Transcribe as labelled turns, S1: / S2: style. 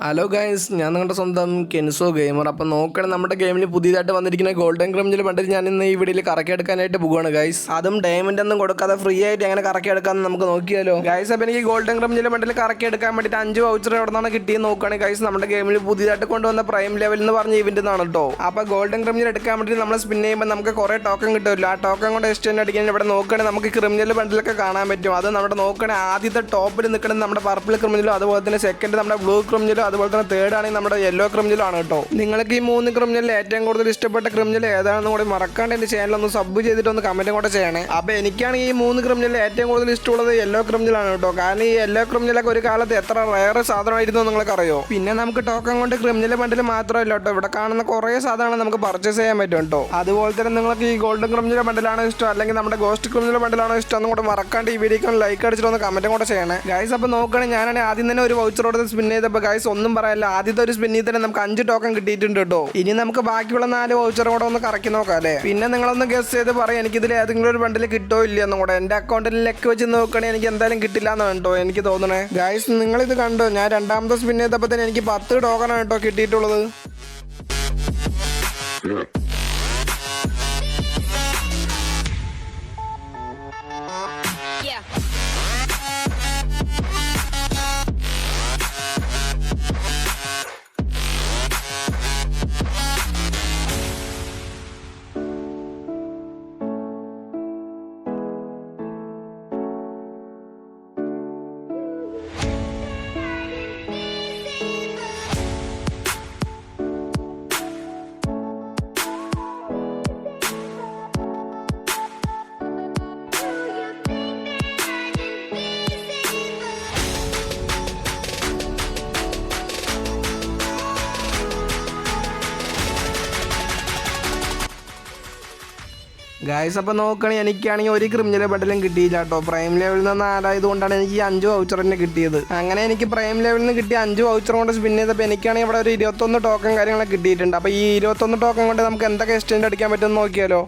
S1: Hello guys ഞാൻ നിങ്ങളുടെ സ്വന്തം കെൻസോ ഗെയിമർ അപ്പം നോക്കണം നമ്മുടെ ഗെയിമിൽ പുതിയതായിട്ട് വന്നിരിക്കുന്ന ഗോൾഡൻ ക്രംജിൽ പണ്ടിട്ട് ഞാൻ ഇന്ന് ഈ വീഡിയോയിൽ കറക്കി എടുക്കാനായിട്ട് പോവുകയാണ് ഗൈസ് അതും ഡയമണ്ട് ഒന്നും കൊടുക്കാതെ ഫ്രീ ആയിട്ട് എങ്ങനെ കറക്കി എടുക്കാമെന്ന് നമുക്ക് നോക്കിയാലോ. ഗൈസ് അപ്പം എനിക്ക് ഗോൾഡൻ ക്രംജിൽ പണ്ടിൽ കറക്കിയെടുക്കാൻ വേണ്ടിയിട്ട് അഞ്ച് വൗച്ചർ എവിടെ നിന്നാണ് കിട്ടിയെന്ന് നോക്കുകയാണെങ്കിൽ ഗൈസ് നമ്മുടെ ഗെയിമിൽ പുതിയതായിട്ട് കൊണ്ടുവന്ന പ്രൈം ലെവൽ എന്ന് പറഞ്ഞ ഇവന്റ് നിന്നാണ് കേട്ടോ അപ്പോൾ ഗോൾഡൻ ക്രിമിനൽ എടുക്കാൻ വേണ്ടി നമ്മൾ സ്പിൻ ചെയ്യുമ്പോൾ നമുക്ക് കുറേ ടോക്കൺ കിട്ടുമല്ലോ. ആ ടോക്കൺ കൊണ്ട് എക്സ്റ്റെൻഡ് അടിക്കാൻ ഇവിടെ നോക്കുകയാണെങ്കിൽ നമുക്ക് ക്രിമിനൽ ബണ്ടിലൊക്കെ കാണാൻ പറ്റും. അത് നമ്മുടെ നോക്കുകയാണെങ്കിൽ ആദ്യത്തെ ടോപ്പിൽ നിൽക്കുന്നത് നമ്മുടെ പർപ്പിൾ ക്രിമിനലും അതുപോലെ തന്നെ സെക്കൻഡ് നമ്മുടെ ബ്ലൂ ക്രിമിനലും അതുപോലെ തന്നെ തേർഡ് ആണെങ്കിൽ നമ്മുടെ യെല്ലോ ക്രിമിനൽ ആണ് കേട്ടോ. നിങ്ങൾക്ക് ഈ മൂന്ന് ക്രിമിനലിൽ ഏറ്റവും കൂടുതൽ ഇഷ്ടപ്പെട്ട ക്രിമിനൽ ഏതാണെന്ന് കൂടി മറക്കാണ്ട് എന്റെ ചാനൽ ഒന്ന് സബ് ചെയ്തിട്ട് ഒന്ന് കമന്റും കൂടെ ചെയ്യണേ. അപ്പോൾ എനിക്കാണ് ഈ മൂന്ന് ക്രിമിനലിൽ ഏറ്റവും കൂടുതൽ ഇഷ്ടമുള്ളത് യെല്ലോ ക്രിമിനലാണ് കേട്ടോ. കാരണം ഈ യെല്ലോ ക്രിമിനലൊക്കെ ഒരു കാലത്ത് എത്ര റയർ സാധനമായിരുന്നു നിങ്ങൾക്ക് അറിയോ പിന്നെ നമുക്ക് ടോക്കൺ കൊണ്ട് ക്രിമിനൽ ബണ്ടിൽ മാത്രമല്ല കേട്ടോ. ഇവിടെ കാണുന്ന കുറേ സാധനങ്ങൾ നമുക്ക് പർച്ചേസ് ചെയ്യാൻ പറ്റും കേട്ടോ. അതുപോലെ തന്നെ നിങ്ങൾക്ക് ഈ ഗോൾഡൻ ക്രിമിനൽ ബണ്ടിലാണോ ഇഷ്ടം? അല്ലെങ്കിൽ നമ്മുടെ ഗോസ്റ്റ് ക്രിമിനൽ ബണ്ടിലാണോ ഇഷ്ടം എന്ന് കൂടെ മറക്കാണ്ട് ഈ വീഡിയോക്ക് ലൈക്ക് അടിച്ചിട്ട് ഒന്ന് കമന്റും കൂടെ ചെയ്യണേ. ഗൈസ് അപ്പോൾ നോക്കുകയാണെങ്കിൽ ഞാനാണെങ്കിൽ ആദ്യം തന്നെ ഒരു വൗച്ചറോട് സ്പിൻ ചെയ്തപ്പോൾ ഗൈസ് ഒന്നും പറയാല്ല. ആദ്യത്തെ ഒരു സ്പിന്നിൽ തന്നെ നമുക്ക് അഞ്ച് ടോക്കൺ കിട്ടിയിട്ടുണ്ട് കേട്ടോ. ഇനി നമുക്ക് ബാക്കിയുള്ള നാല് വൗച്ചർ കൂടെ ഒന്ന് കറക്കി നോക്കാം അല്ലേ? പിന്നെ നിങ്ങളൊന്ന് ഗസ് ചെയ്ത് പറയാം. എനിക്കിതിൽ ഏതെങ്കിലും ഒരു ബണ്ടിൽ കിട്ടോ ഇല്ലയെന്നും കൂടെ. എന്റെ അക്കൗണ്ടിൽ ലെക്ക് വെച്ച് നോക്കണേ എനിക്ക് എന്തായാലും കിട്ടില്ല എന്നാണ് കേട്ടോ എനിക്ക് തോന്നണേ. ഗൈസ് ഇത് കണ്ടോ? ഞാൻ രണ്ടാമത്തെ സ്പിൻ ചെയ്തപ്പോൾ തന്നെ എനിക്ക് പത്ത് ടോക്കണാണ് കേട്ടോ കിട്ടിയിട്ടുള്ളത്.
S2: Yeah.
S1: ഗായ്സ് അപ്പോൾ നോക്കുകയാണെങ്കിൽ എനിക്കാണെങ്കിൽ ഒരു ക്രിമിനൽ ബട്ടലും കിട്ടിയില്ല കേട്ടോ പ്രൈം ലെവലിൽ നിന്ന് ആരായത് കൊണ്ടാണ് എനിക്ക് അഞ്ച് വൗച്ചർ തന്നെ കിട്ടിയത്. അങ്ങനെ എനിക്ക് പ്രൈം ലെവലിൽ നിന്ന് കിട്ടിയ അഞ്ച് വൗച്ചർ കൊണ്ട് സ്പിൻ ചെയ്തപ്പോൾ എനിക്കാണെങ്കിൽ ഇവിടെ ഒരു ഇരുപത്തൊന്ന് ടോക്കൺ കാര്യങ്ങളൊക്കെ കിട്ടിയിട്ടുണ്ട്. അപ്പോൾ ഈ ഇരുപത്തൊന്ന് ടോക്കൺ കൊണ്ട് നമുക്ക് എന്തൊക്കെ എക്സ്റ്റെൻഡ് അടിക്കാൻ പറ്റുമെന്ന് നോക്കിയാലോ?